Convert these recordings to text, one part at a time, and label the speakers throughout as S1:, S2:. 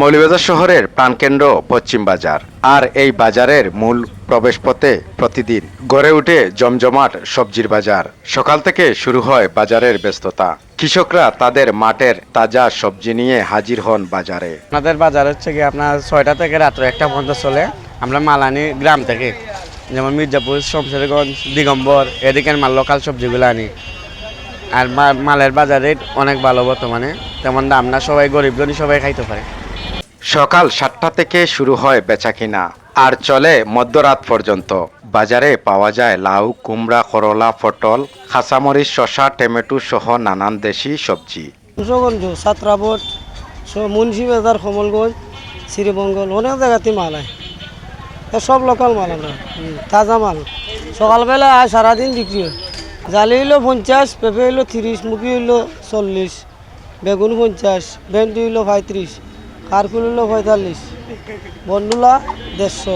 S1: মৌলভীবাজার শহরের প্রাণকেন্দ্র পশ্চিম বাজার। আর এই বাজারের মূল প্রবেশপথে প্রতিদিন গড়ে উঠে জমজমাট সবজির বাজার। সকাল থেকে শুরু হয় বাজারের ব্যস্ততা। কৃষকরা তাদের মাঠের তাজা সবজি নিয়ে হাজির হন বাজারে।
S2: আমাদের বাজার হচ্ছে কি আপনার ছয়টা থেকে রাত্রে একটা পর্যন্ত চলে। আমরা মাল আনি গ্রাম থেকে। যেমন মির্জাপুর, শমশেরগঞ্জ, দিগম্বর, এদিকের মাল লোকাল সবজিগুলো আনি। আর মালের বাজার রেট অনেক ভালো বর্তমানে। তেমন দাম না, সবাই গরিব সবাই খাইতে পারে।
S1: সকাল সাতটা থেকে শুরু হয় বেচাকিনা। আর চলে মধ্যরাত পর্যন্ত। বাজারে পাওয়া যায় লাউ, কুমড়া, করলা, পটল খাসামরিচ শসা, টমেটো সহ নানান দেশি সবজি।
S3: কুশগঞ্জ সাতরাবট মুন্সিবাজার কমলগঞ্জ, শ্রীমঙ্গল, অনেক জায়গাতে মাল হয় সব লোকাল মাল আমরা। তাজা মাল। সকালবেলা আয়, সারাদিন বিক্রি হয়। জালি হইল পঞ্চাশ, পেঁপে হইল তিরিশ মুখি হইল চল্লিশ, বেগুন পঞ্চাশ, ভেন্ডি হইল পঁয়ত্রিশ। কারকুল হইল পঁয়তাল্লিশ। বন্ডুলা দেড়শো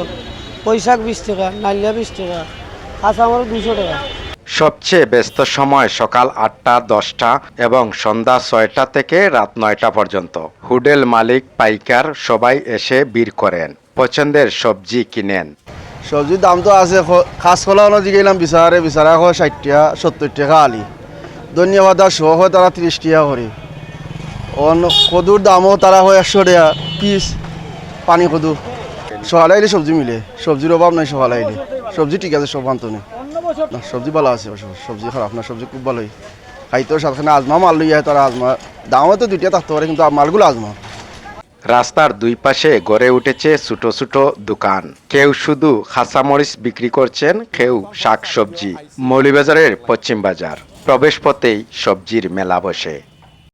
S3: পৈশাক বিশ টাকা নালিয়া বিশ টাকা কাঁচামাল দুশো টাকা।
S1: সবচেয়ে ব্যস্ত সময় সকাল আটটা দশটা এবং সন্ধ্যা ছয়টা থেকে রাত নয়টা পর্যন্ত। হুডেল মালিক পাইকার সবাই এসে বীর করেন। পছন্দের সবজি কিনেন।
S4: সবজির দাম তো আছে খাস কলা অনুযায়ী গেলাম বিচারে বিচারা হয় ষাট টাকা সত্তর টাকা আলি। ধন্যবাদ আর শো হয় তারা ত্রিশ টাকা করে অন্য কদুর দামও তারা হয় একশো টাকা পিস, পানি কদু। সকালে আইলে সবজি মিলে, সবজির অভাব নাই সকালে আইলে। সবজি ঠিক আছে, সব আন্তনে না, সবজি ভালো আছে সবজি খারাপ না, সবজি খুব ভালোই। খাইতেও সাথে আজমা মাল লইয়া তারা আজমা। দামও তো দুইটা থাকতে পারে, কিন্তু মালগুলো আজমা।
S1: রাস্তার দুই পাশে গড়ে উঠেছে ছোট ছোট দোকান। কেউ শুধু খাসামরিচ বিক্রি করছেন, কেউ শাক সবজি মৌলিবাজারের পশ্চিম বাজার প্রবেশ পথেই সবজির মেলা বসে।